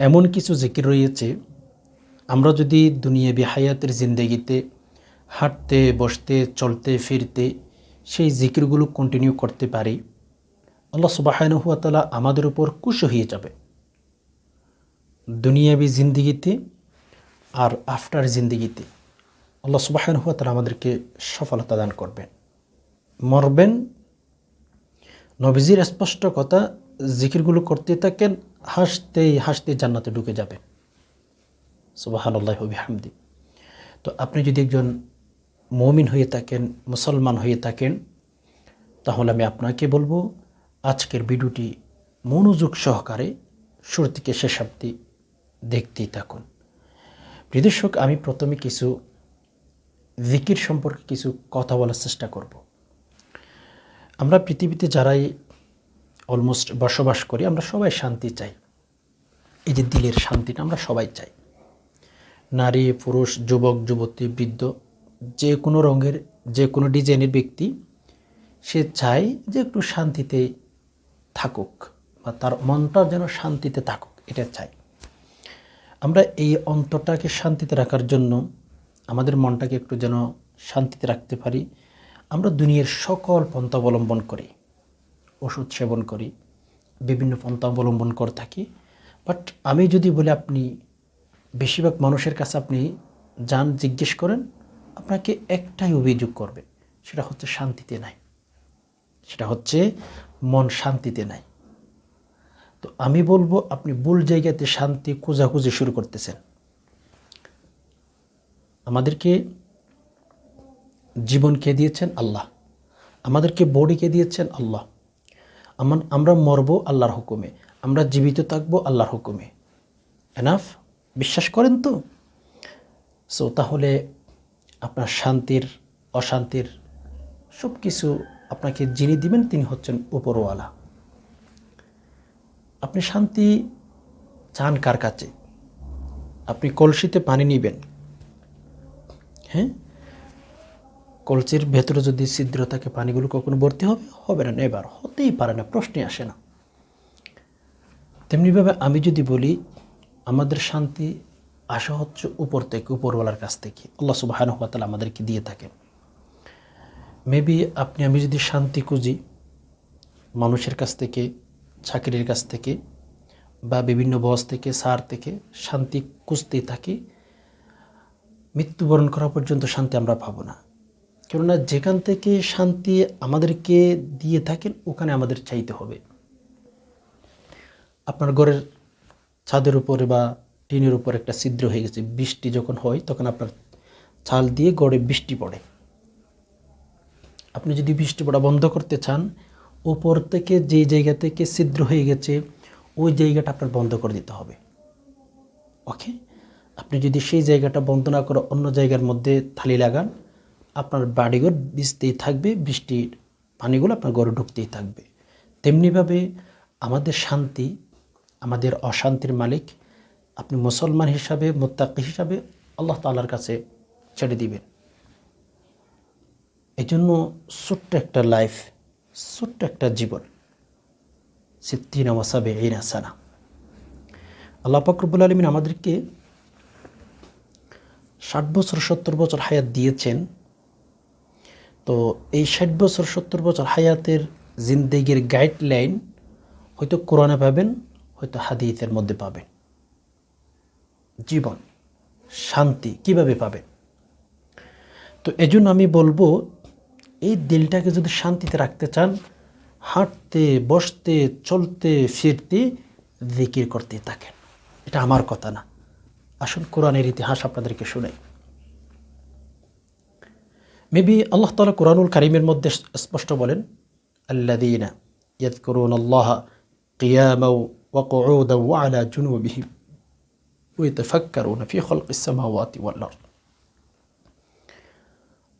এমন কিছু জিকির রয়েছে, আমরা যদি দুনিয়াবি হায়াতের জিন্দেগিতে হাঁটতে, বসতে, চলতে, ফিরতে সেই জিকিরগুলো কন্টিনিউ করতে পারি, আল্লাহ সুবাহানুয়াতালা আমাদের উপর খুশি হয়ে যাবে। দুনিয়াবি জিন্দিগিতে আর আফটার জিন্দিগিতে আল্লাহ সুবাহানুয়াতালা আমাদেরকে সফলতা দান করবেন। মরবেন, নবীজির স্পষ্ট কথা, জিকিরগুলো করতে থাকেন হাসতেই হাসতে জান্নাতে ঢুকে যাবেন সুবাহান্লাহ হামদি তো আপনি যদি একজন মমিন হয়ে থাকেন, মুসলমান হয়ে থাকেন, তাহলে আমি আপনাকে বলব, আজকের ভিডিওটি মনোযোগ সহকারে শুরু থেকে শেষ অব্দি দেখতেই থাকুন। প্রিদর্শক আমি প্রথমে কিছু জিকির সম্পর্কে কিছু কথা বলার চেষ্টা করব। আমরা পৃথিবীতে যারাই অলমোস্ট বসবাস করি, আমরা সবাই শান্তি চাই। এই যে দিলের শান্তিটা আমরা সবাই চাই। নারী, পুরুষ, যুবক, যুবতী, বৃদ্ধ, যে কোনো রঙের, যে কোনো ডিজাইনের ব্যক্তি, সে চায় যে একটু শান্তিতে থাকুক বা তার মনটা যেন শান্তিতে থাকুক, এটা চাই। আমরা এই অন্তরটাকে শান্তিতে রাখার জন্য আমাদের মনটাকে একটু যেন শান্তিতে রাখতে পারি। আমরা দুনিয়ার সকল পন্থা অবলম্বন করি। ওষুধ সেবন করি, বিভিন্ন পন্থা অবলম্বন করে থাকি। বাট আমি যদি বলি আপনি, বেশিরভাগ মানুষের কাছে আপনি যান, জিজ্ঞেস করেন, আপনাকে একটাই অভিযোগ করবে, সেটা হচ্ছে শান্তিতে নাই। সেটা হচ্ছে মন শান্তিতে নাই। তো আমি বলব, আপনি ভুল জায়গাতে শান্তি খোঁজাখুঁজি শুরু করতেছেন। আমাদেরকে জীবন কে দিয়েছেন? আল্লাহ। আমাদেরকে বডি কে দিয়েছেন? আল্লাহ। আমার আমরা মরবো আল্লাহর হুকুমে। আমরা জীবিত থাকব আল্লাহর হুকুমে। এনাফ বিশ্বাস করেন তো? সো তাহলে আপনার শান্তির, অশান্তির সব কিছু আপনাকে যিনি দিবেন তিনি হচ্ছেন উপরওয়ালা। আপনি শান্তি চান কার কাছে? আপনি কলসিতে পানি নিবেন। হ্যাঁ? কলসির ভেতরে যদি ছিদ্র থাকে, পানিগুলো কখনো ভর্তি হবে? হবে না, এবার হতেই পারে না, প্রশ্নই আসে না। তেমনিভাবে আমি যদি বলি, আমাদের শান্তি আশা হচ্ছে উপর থেকে, উপরওয়ালার কাছ থেকে। আল্লাহ সুবাহানুয়াতাল আমাদেরকে দিয়ে থাকেন। মেবি আপনি, আমি যদি শান্তি খুঁজি, মানুষের কাছ থেকে, চাকরির কাছ থেকে, বা বিভিন্ন বস থেকে সার থেকে শান্তি খুঁজতেই থাকি, মৃত্যুবরণ করা পর্যন্ত শান্তি আমরা পাবো না। কেননা যেখান থেকে শান্তি আমাদেরকে দিয়ে থাকেন, ওখানে আমাদের চাইতে হবে। আপনার ঘরের ছাদের উপরে বা টিনের উপর একটা ছিদ্র হয়ে গেছে, বৃষ্টি যখন হয়, তখন আপনার ছাল দিয়ে গড়ে বৃষ্টি পড়ে। আপনি যদি বৃষ্টি পড়া বন্ধ করতে চান উপর থেকে যে জায়গা থেকে ছিদ্র হয়ে গেছে, ওই জায়গাটা আপনার বন্ধ করে দিতে হবে। ওকে? আপনি যদি সেই জায়গাটা বন্ধ না করে অন্য জায়গার মধ্যে থালি লাগান আপনার বাড়িঘর ভিজতেই থাকবে, বৃষ্টির পানিগুলো আপনার ঘরে ঢুকতেই থাকবে। তেমনিভাবে আমাদের শান্তি, আমাদের অশান্তির মালিক আপনি মুসলমান হিসাবে, মোত্তাকি হিসাবে আল্লাহ তালার কাছে ছেড়ে দিবেন। এই জন্য ছোট্ট একটা লাইফ ছোট্ট একটা জীবন। সিদ্দিন ওয়াসাবে এই আসানা আল্লাহ ফকরবুল আলমিন আমাদেরকে ষাট বছর, সত্তর বছর হায়াত দিয়েছেন। তো এই ষাট বছর, সত্তর বছর হায়াতের জিন্দেগির গাইডলাইন হয়তো কোরআনে পাবেন, হয়তো হাদিসের মধ্যে পাবেন। জীবন, শান্তি কীভাবে পাবেন? তো এজন্য আমি বলব, এই দিলটাকে যদি শান্তিতে রাখতে চান, হাঁটতে, বসতে, চলতে, ফিরতে, জিকির করতে থাকেন। এটা আমার কথা না। আসুন কোরআনের ইতিহাস আপনাদেরকে শুনে মেবি আল্লাহ তালা কোরআনুল কারিমের মধ্যে স্পষ্ট বলেন আল্লাদিনা ইয়াদ করুন আল্লাহ কিয়ামাউ وقعودا وعلى جنوبهم ويتفكرون في خلق السماوات والأرض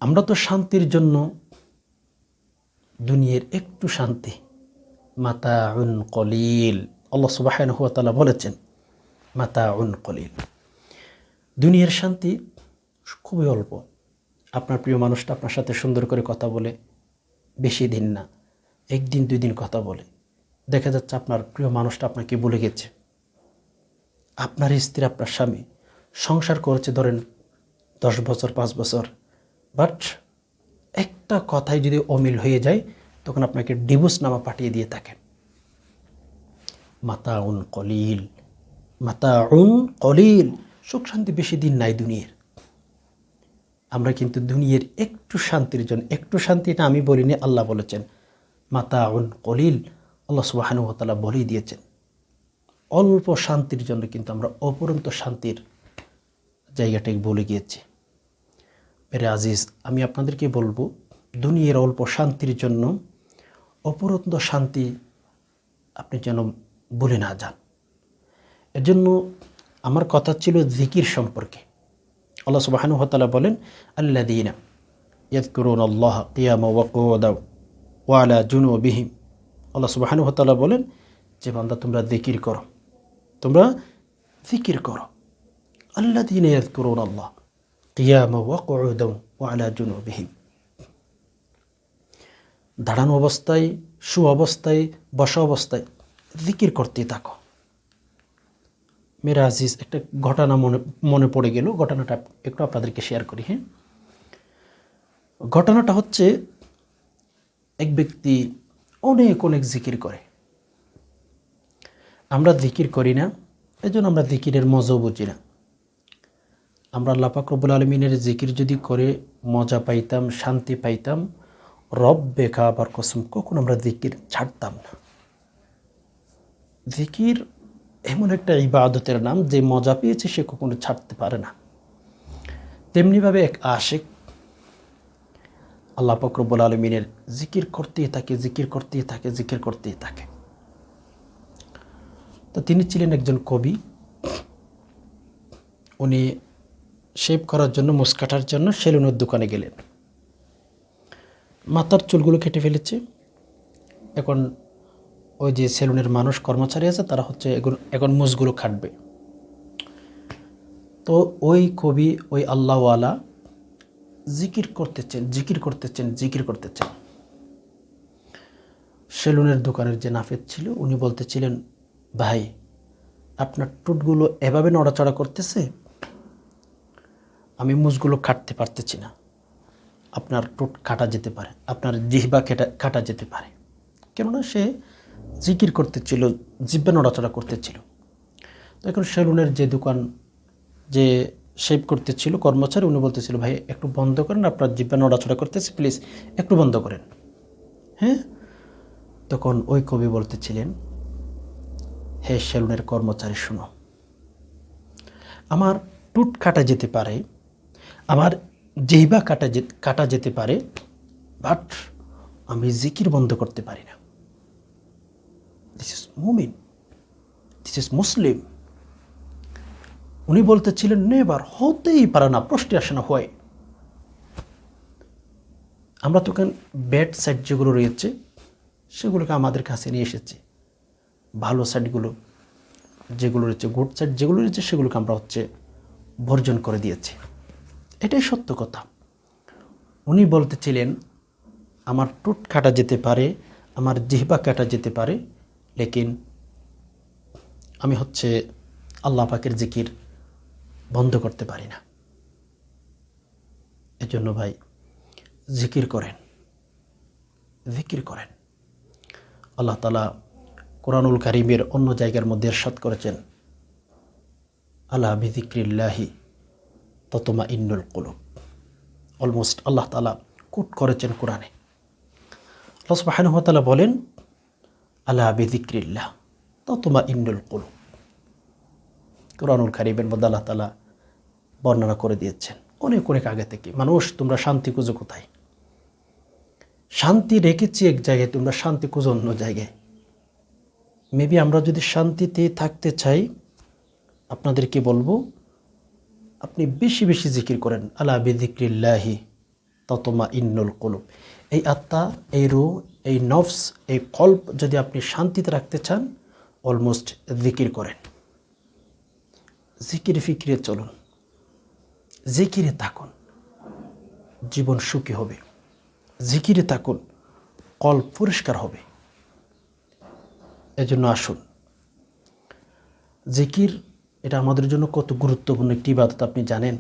আমরা তো শান্তির জন্য দুনিয়ার একটু শান্তি মাতা উন কলিল আল্লাহ সুবাহ বলেছেন মাতা উন কলিল দুনিয়ার শান্তি খুবই অল্প আপনার প্রিয় মানুষটা আপনার সাথে সুন্দর করে কথা বলে, বেশি দিন না, একদিন দুই দিন কথা বলে। দেখা যাচ্ছে আপনার প্রিয় মানুষটা আপনাকে বলে গেছে। আপনার স্ত্রী, আপনার স্বামী সংসার করেছে ধরেন দশ বছর, পাঁচ বছর। বাট একটা কথায় যদি অমিল হয়ে যায়, তখন আপনাকে ডিভোর্স নামা পাঠিয়ে দিয়ে থাকেন মাতা উন কলিল মাতা উন কলিল। সুখ শান্তি বেশি দিন নাই দুনিয়ার। আমরা কিন্তু দুনিয়ার একটু শান্তির জন্য, একটু শান্তিটা আমি বলিনি, আল্লাহ বলেছেন মাতা উন কলিল, আল্লাহ সুবাহানুহতালা বলেই দিয়েছেন। অল্প শান্তির জন্য কিন্তু আমরা অপরন্ত শান্তির জায়গাটাকে বলে গিয়েছি। মেরে আজিজ, আমি আপনাদেরকে বলব, দুনিয়ার অল্প শান্তির জন্য অপরন্ত শান্তি আপনি যেন বলে না যান। এর জন্য আমার কথা ছিল জিকির সম্পর্কে। আল্লাহ সুবাহানু হতালা বলেন আল্লা দিনা ইয়াদকুরুন আল্লাহ কিয়ামা ওয়াকুদাও ওয়ালা জুনু বিহিম আল্লাহ সুবাহানু হতালা বলেন, যে বান্দা তোমরা জিকির করো, তোমরা জিকির করো। আল্লা দিনা ইয়াদকুরুন আল্লাহ কিয়ামা ওয়াকুদাও ওয়ালা জুনু বিহিম দাঁড়ানো অবস্থায় সু অবস্থায়, বসা অবস্থায় জিকির করতে থাকো। মেরা আজিজ একটা ঘটনা মনে মনে পড়ে গেল। ঘটনাটা একটু আপনাদেরকে শেয়ার করি হ্যাঁ? ঘটনাটা হচ্ছে, এক ব্যক্তি অনেক অনেক জিকির করে। আমরা জিকির করি না এই জন্য আমরা জিকিরের মজাও বুঝি না। আমরা আল্লাহ পাক রব্বুল আলমিনের জিকির যদি করে মজা পাইতাম, শান্তি পাইতাম রব বেকা আবার কসম, কখন আমরা জিকির ছাড়তাম না। জিকির এমন একটা ইবাদতের নাম যে মজা পেয়েছে সে কখনো ছাড়তে পারে না। তেমনিভাবে এক আশেক আল্লাহ ফকরবুল আলমিনের জিকির করতেই থাকে, জিকির করতেই থাকে, জিকির করতেই থাকে। তো তিনি ছিলেন একজন কবি। উনি শেভ করার জন্য মুস্কাটার জন্য সেলুনের দোকানে গেলেন। মাথার চুলগুলো কেটে ফেলেছে। এখন ওই যে সেলুনের মানুষ কর্মচারী আছে, তারা হচ্ছে এখন মুজগুলো খাটবে। তো ওই কবি, ওই আল্লাহওয়ালা জিকির করতেছেন জিকির করতেছেন জিকির করতেছেন। সেলুনের দোকানের যে নাফেদ ছিল, উনি বলতেছিলেন, ভাই, আপনার টুটগুলো এভাবে নড়াচড়া করতেছে, আমি মুজগুলো কাটতে পারতেছি না। আপনার টুট কাটা যেতে পারে, আপনার জিহবা কেটা, কাটা যেতে পারে। কেননা সে জিকির করতেছিল জিব্বা নড়াচড়া করতেছিল এখন সেলুনের যে দোকান যে শেভ করতেছিল কর্মচারী, উনি বলতেছিল, ভাই, একটু বন্ধ করেন, আপনার জিব্বা নড়াচড়া করতেছে প্লিজ একটু বন্ধ করেন। হ্যাঁ? তখন ওই কবি বলতেছিলেন, হে সেলুনের কর্মচারী, শুনো, আমার টুট কাটা যেতে পারে, আমার জিহ্বা কাটা কাটা যেতে পারে বাট আমি জিকির বন্ধ করতে পারি না। This is Momin this is Muslim উনি বলতেছিলেন, নেবার হতেই পারে না, প্রশ্নে আসে না, হয়। আমরা তখন ব্যাড সাইড যেগুলো রয়েছে, সেগুলোকে আমাদের কাছে নিয়ে এসেছি। ভালো সাইডগুলো যেগুলো রয়েছে গুড সাইড যেগুলো রয়েছে, সেগুলোকে আমরা হচ্ছে বর্জন করে দিয়েছি। এটাই সত্য কথা। উনি বলতেছিলেন, আমার টুট কাটা যেতে পারে, আমার জিহবা কাটা যেতে পারে লেকিন আমি হচ্ছে আল্লাহ পাকের জিকির বন্ধ করতে পারি না। এজন্য ভাই, জিকির করেন জিকির করেন। আল্লাহ তালা কোরআনুল কারিমের অন্য জায়গার মধ্যে এরশাদ করেছেন আল্লাহ বিজিক্রিল্লাহি ততমা ইন্নুল কুলুব। অলমোস্ট আল্লাহ তালা কুট করেছেন কোরআনে। আল্লাহ সুবাহানুহতালা বলেন আল্লাহ বিজিক্রিল্লাহ ততমা ইন্নুল কুলুব। কোরআনুল কারিমের মধ্যে আল্লাহ তালা বর্ণনা করে দিয়েছেন। অনেক অনেক আগে থেকে। মানুষ, তোমরা শান্তি খুঁজো কোথায়? শান্তি রেখেছি এক জায়গায়, তোমরা শান্তি খুঁজো অন্য জায়গায়। মেবি আমরা যদি শান্তিতে থাকতে চাই, আপনাদেরকে বলব, আপনি বেশি বেশি জিকির করেন আল্লাহ বিদিক্রিল্লাহি ততমা ইন্নুল কলুব। এই আত্মা, এই রু এই নফস, এই কল্প যদি আপনি শান্তিতে রাখতে চান, অলমোস্ট জিকির করেন। জিকিরে ফিকিরে চলুন। জিকিরে থাকুন। জীবন সুখী হবে। জিকিরে থাকুন। কল পরিষ্কার হবে। এজন্য আসুন। জিকির, এটা আমাদের জন্য কত গুরুত্বপূর্ণ একটি ইবাদত, আপনি জানেন?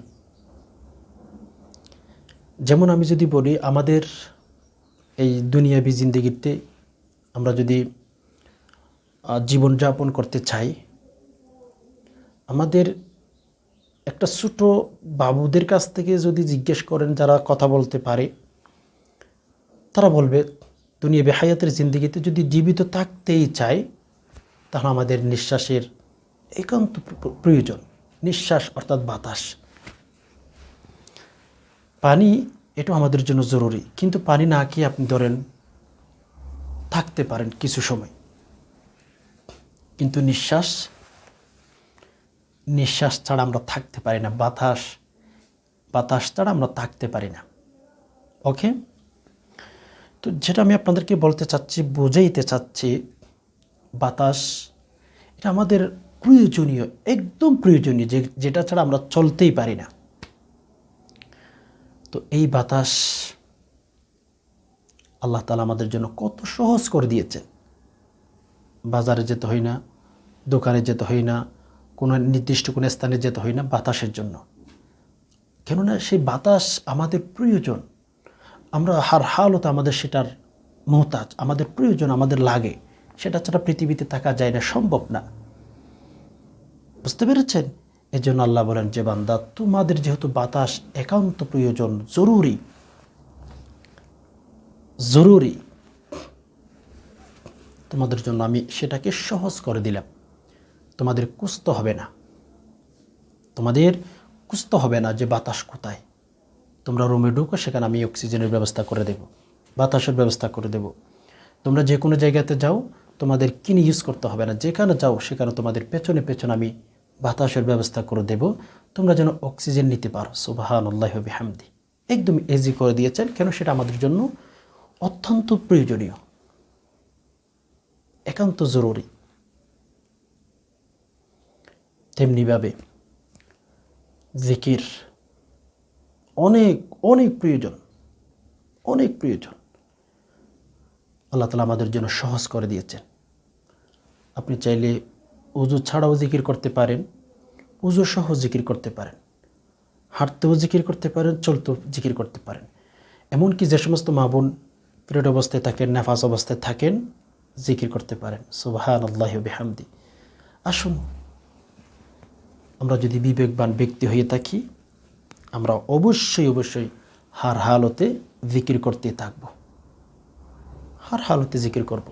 যেমন আমি যদি বলি, আমাদের এই দুনিয়াবি জিন্দিগিতে আমরা যদি জীবনযাপন করতে চাই, আমাদের একটা ছোট বাবুদের কাছ থেকে যদি জিজ্ঞেস করেন, যারা কথা বলতে পারে, তারা বলবে দুনিয়া বেহায়াতের জিন্দিগিতে যদি জীবিত থাকতেই চাই তাহলে আমাদের নিঃশ্বাসের একান্ত প্রয়োজন। নিঃশ্বাস অর্থাৎ বাতাস। পানি এটা আমাদের জন্য জরুরি। কিন্তু পানি না খেয়ে আপনি ধরেন থাকতে পারেন কিছু সময়। কিন্তু নিঃশ্বাস নিঃশ্বাস ছাড়া আমরা থাকতে পারি না। বাতাস বাতাস ছাড়া আমরা থাকতে পারি না। ওকে? তো যেটা আমি আপনাদেরকে বলতে চাচ্ছি, বোঝাইতে চাচ্ছি, বাতাস, এটা আমাদের প্রয়োজনীয়, একদম প্রয়োজনীয় যে, যেটা ছাড়া আমরা চলতেই পারি না। তো এই বাতাস আল্লাহ তালা আমাদের জন্য কত সহজ করে দিয়েছে। বাজারে যেতে হয় না, দোকানে যেতে হয় না, কোনো নির্দিষ্ট কোনো স্থানে যেতে হয় না বাতাসের জন্য। কেননা সেই বাতাস আমাদের প্রয়োজন। আমরা হার হালতে আমাদের সেটার মহতাজ, আমাদের প্রয়োজন আমাদের লাগে। সেটা ছাড়া পৃথিবীতে থাকা যায় না, সম্ভব না। বুঝতে পেরেছেন? এই জন্য আল্লাহ বলেন, যে বান্দা, তোমাদের যেহেতু বাতাস একান্ত প্রয়োজন, জরুরি জরুরি, তোমাদের জন্য আমি সেটাকে সহজ করে দিলাম। তোমাদের কুস্ত হবে না। তোমাদের কুস্ত হবে না যে বাতাস কোথায়। তোমরা রুমে ঢুকো, সেখানে আমি অক্সিজেনের ব্যবস্থা করে দেব, বাতাসের ব্যবস্থা করে দেব। তোমরা যে কোনো জায়গাতে যাও, তোমাদের কিনে ইউজ করতে হবে না। যেখানে যাও, সেখানে তোমাদের পেছনে পেছনে আমি বাতাসের ব্যবস্থা করে দেব। তোমরা যেন অক্সিজেন নিতে পারো। সুবাহান আল্লাহ হামদি একদম এজি করে দিয়েছেন, কেন সেটা আমাদের জন্য অত্যন্ত প্রয়োজনীয়। একান্ত জরুরি। তেমনিভাবে জিকির অনেক অনেক প্রয়োজন। অনেক প্রয়োজন। আল্লাহ তালা আমাদের জন্য সহজ করে দিয়েছেন। আপনি চাইলে উজু ছাড়াও জিকির করতে পারেন, উজু সহ জিকির করতে পারেন, হাঁটতেও জিকির করতে পারেন, চলতেও জিকির করতে পারেন। এমনকি যে সমস্ত মা বোন পিরিয়ড অবস্থায় থাকেন, নাফাস অবস্থায় থাকেন, জিকির করতে পারেন। সুবাহান আল্লাহ বেহামদি। আসুন, আমরা যদি বিবেকবান ব্যক্তি হয়ে থাকি, আমরা অবশ্যই অবশ্যই হার হালতে জিকির করতে থাকব। হার হালতে জিকির করব।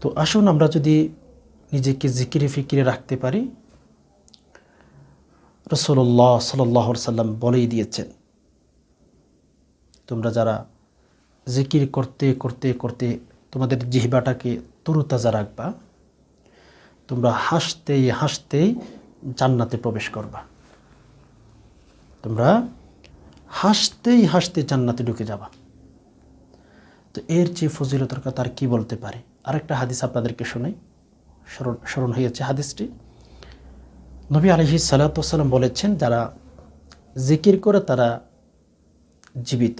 তো আসুন, আমরা যদি নিজেকে জিকিরে ফিকিরে রাখতে পারি। রসল্লাহ সাল্লাহ সাল্লাম বলেই দিয়েছেন, তোমরা যারা জিকির করতে করতে করতে তোমাদের জিহবাটাকে তরুতাজা রাখবা, তোমরা হাসতেই হাসতেই জান্নাতে প্রবেশ করবা। তোমরা হাসতেই হাসতে জান্নাতে ঢুকে যাবা। তো এর চেয়ে ফজিলতার কথা আর কি বলতে পারে? আরেকটা হাদিস আপনাদেরকে শোনাই। স্মরণ স্মরণ হয়েছে হাদিসটি। নবী আলহি সালাতাম বলেছেন, যারা জিকির করে তারা জীবিত,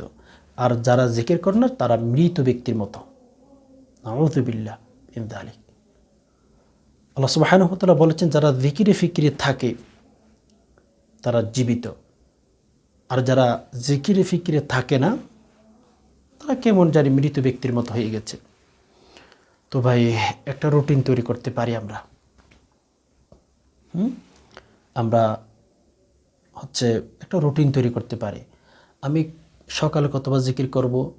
আর যারা জিকির করে না, তারা মৃত ব্যক্তির মতো। নাউজুবিল্লাহ ইমদা আলী আল্লাহ সুবাহানুহতালা বলেছেন, যারা জিকিরে ফিকিরে থাকে, তারা জীবিত। আর যারা জিকিরে ফিকিরে থাকে না, তারা কেমন জানি মৃত ব্যক্তির মতো হয়ে গেছে। তো ভাই, একটা রুটিন তৈরি করতে পারি আমরা। হুম? আমরা হচ্ছে একটা রুটিন তৈরি করতে পারি। আমি সকালে কতবার জিকির করব,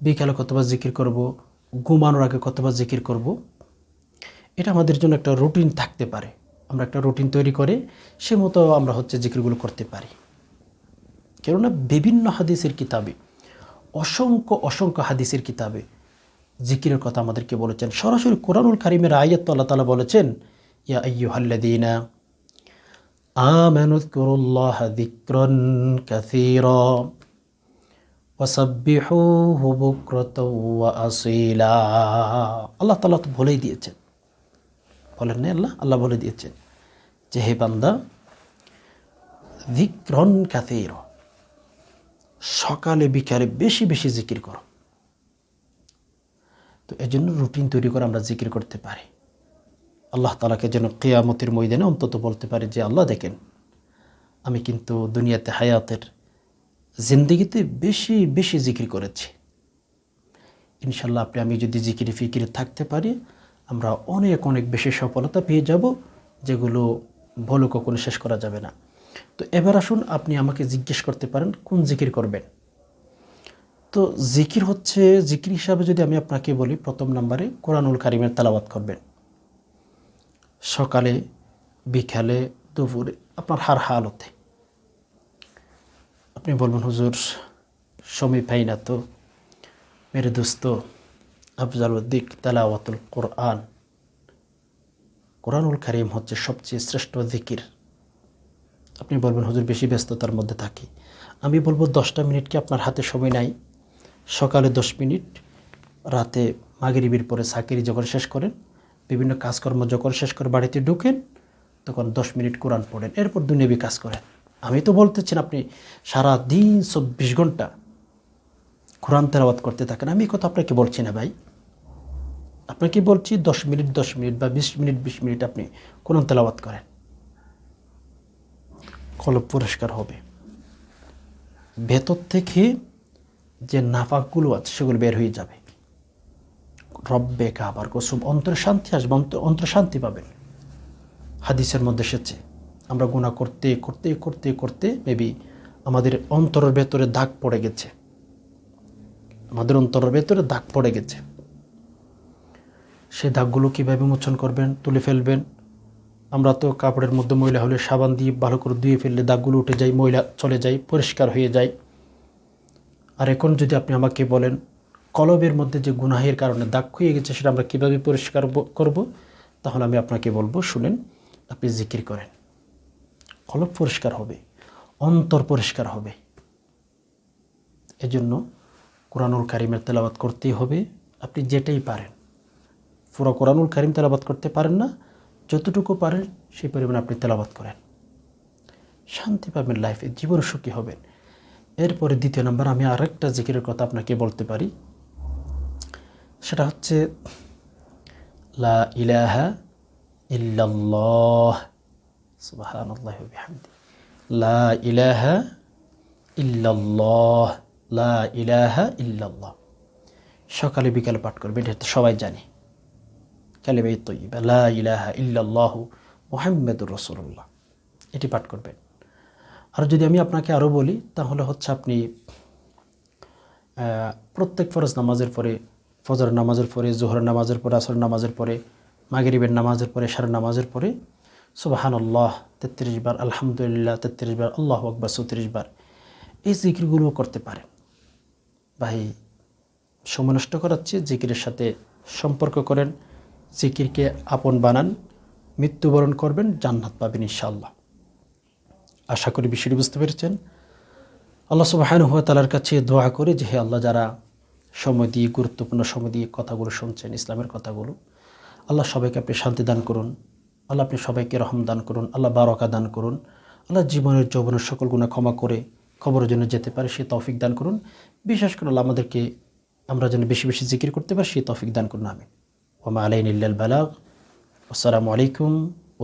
বিকালে কতবার জিকির করব, ঘুমানোর আগে কতবার জিকির করব, এটা আমাদের জন্য একটা রুটিন থাকতে পারে। আমরা একটা রুটিন তৈরি করে সে মতো আমরা হচ্ছে জিকিরগুলো করতে পারি। কেননা বিভিন্ন হাদিসের কিতাবে, অসংখ্য অসংখ্য হাদিসের কিতাবে জিকিরের কথা আমাদেরকে বলেছেন সরাসরি কোরআনুল কারিমের আয়াত আল্লাহ তালা বলেছেন ইয়া আইয়ুহাল্লাদিনা آمنوا اذكروا الله ذكرا كثيرا وسبحوه بكرة وأصيلا আল্লাহ তালা তো বলেই দিয়েছেন বলেন না আল্লাহ আল্লাহ বলে দিয়েছেন যে হে বান্দা যিক্রন কাথির সকালে বিকালে বেশি বেশি জিকির করো তো এই জন্য রুটিন তৈরি করে আমরা জিকির করতে পারি। আল্লাহ তালাকে যেন কেয়ামতের ময়দানে অন্তত বলতে পারে যে, আল্লাহ দেখেন, আমি কিন্তু দুনিয়াতে হায়াতের জিন্দিগিতে বেশি বেশি জিকির করেছি। ইনশাল্লাহ আপনি, আমি যদি জিকিরে ফিকিরে থাকতে পারি, আমরা অনেক অনেক বেশি সফলতা পেয়ে যাব, যেগুলো বলে কখনো শেষ করা যাবে না। তো এবার আসুন, আপনি আমাকে জিজ্ঞেস করতে পারেন, কোন জিকির করবেন? তো জিকির হচ্ছে, জিকির হিসাবে যদি আমি আপনাকে বলি, প্রথম নম্বরে কোরআনুল কারিমের তালাবাত করবেন। সকালে, বিকালে, দুপুরে, আপনার হার হালতে। আপনি বলবেন, হুজুর, সময় পাই না তো। মেরে দোস্ত, আফজাল উদ্দিক তালাওয়াতুল কোরআন। কোরআনুল কারিম হচ্ছে সবচেয়ে শ্রেষ্ঠ জিকির। আপনি বলবেন, হুজুর, বেশি ব্যস্ততার মধ্যে থাকি। আমি বলব, দশটা মিনিট কি আপনার হাতে সময় নাই? সকালে দশ মিনিট, রাতে মাগরিবির পরে সাকিরি যখন শেষ করেন, বিভিন্ন কাজকর্ম যখন শেষ করে বাড়িতে ঢুকেন, তখন দশ মিনিট কোরআন পড়েন। এরপর দুনিয়াবি কাজ করেন। আমি তো বলতেছেন আপনি সারা দিন চব্বিশ ঘণ্টা কোরআন তেলাওয়াত করতে থাকেন। আমি কথা আপনাকে বলছি না ভাই। আপনাকে বলছি দশ মিনিট দশ মিনিট বা বিশ মিনিট বিশ মিনিট আপনি কোরআন তেলাওয়াত করেন। কলব পুরস্কার হবে। ভেতর থেকে যে নাফাকগুলো আছে, সেগুলো বের হয়ে যাবে। রব্বে কাবার কসুম, অন্তরে শান্তি আসবে, অন্তর শান্তি পাবেন। হাদিসের মধ্যে এসেছে, আমরা গুণা করতে করতে করতে করতে মেবি আমাদের অন্তরের ভেতরে দাগ পড়ে গেছে। আমাদের অন্তরের ভেতরে দাগ পড়ে গেছে। সেই দাগগুলো কীভাবে মোচন করবেন, তুলে ফেলবেন? আমরা তো কাপড়ের মধ্যে ময়লা হলে সাবান দিয়ে ভালো করে ধুয়ে ফেললে দাগগুলো উঠে যায়, ময়লা চলে যায়, পরিষ্কার হয়ে যায়। আর এখন যদি আপনি আমাকে বলেন, কলবের মধ্যে যে গুনাহের কারণে দাগ হয়ে গেছে সেটা আমরা কীভাবে পরিষ্কার করব? তাহলে আমি আপনাকে বলব, শুনেন, আপনি জিকির করেন। কলব পরিষ্কার হবে, অন্তর পরিষ্কার হবে। এজন্য কোরআনুল কারিমের তেলাবাত করতেই হবে, আপনি যেটাই পারেন। পুরো কোরআনুল কারিম তেলাবাত করতে পারেন না, যতটুকু পারেন, সেই পরিমাণে আপনি তেলাবাত করেন। শান্তি পাবেন লাইফে জীবন সুখী হবেন। এরপরে দ্বিতীয় নম্বর, আমি আরেকটা জিকিরের কথা আপনাকে বলতে পারি। সেটা হচ্ছে, লা ইলাহা লা ইলাহা লা ইলাহা সকালে বিকালে পাঠ করবেন এটা তো সবাই জানে। কালিমাই তৈবা লা ইলাহা মুহাম্মাদুর রাসূলুল্লাহ। এটি পাঠ করবেন আর যদি আমি আপনাকে আরও বলি, তাহলে হচ্ছে আপনি প্রত্যেক ফরজ নামাজের পরে ফজর নামাজের পরে জোহর নামাজের পরে আসর নামাজের পরে, মাগরিবের নামাজের পরে সার নামাজের পরে সুবাহান আল্লাহ তেত্রিশ বার, আলহামদুলিল্লাহ, তেত্রিশ বার, আল্লাহ আকবর, চৌত্রিশ বার, এই জিকিরগুলোও করতে পারেন ভাই, সময় নষ্ট করাচ্ছি, জিকিরের সাথে সম্পর্ক করেন, জিকিরকে আপন বানান, মৃত্যুবরণ করবেন, জান্নাত পাবেন, ইনশাআল্লাহ। আশা করি বিষয়টি বুঝতে পেরেছেন। আল্লাহ সুবাহান হুয়া তালার কাছে দোয়া করে যে হে আল্লাহ, যারা সময় দিয়ে, গুরুত্বপূর্ণ সময় দিয়ে কথাগুলো শুনছেন, ইসলামের কথাগুলো, আল্লাহ সবাইকে আপনি শান্তি দান করুন। আল্লাহ আপনি সবাইকে রহম দান করুন, আল্লাহ বারকা দান করুন। আল্লাহ জীবনের যৌবনের সকল গুণা ক্ষমা করে খবরের জন্য যেতে পারে, সে তৌফিক দান করুন। বিশেষ করে আল্লাহ আমাদেরকে, আমরা যেন বেশি বেশি জিকির করতে পারি সেই তৌফিক দান করুন আমি ওমা আলাইন ইল্লাল বালাগ। আসসালামু আলাইকুম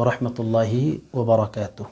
ওরহমতুল্লাহি ওবরাকাতুহ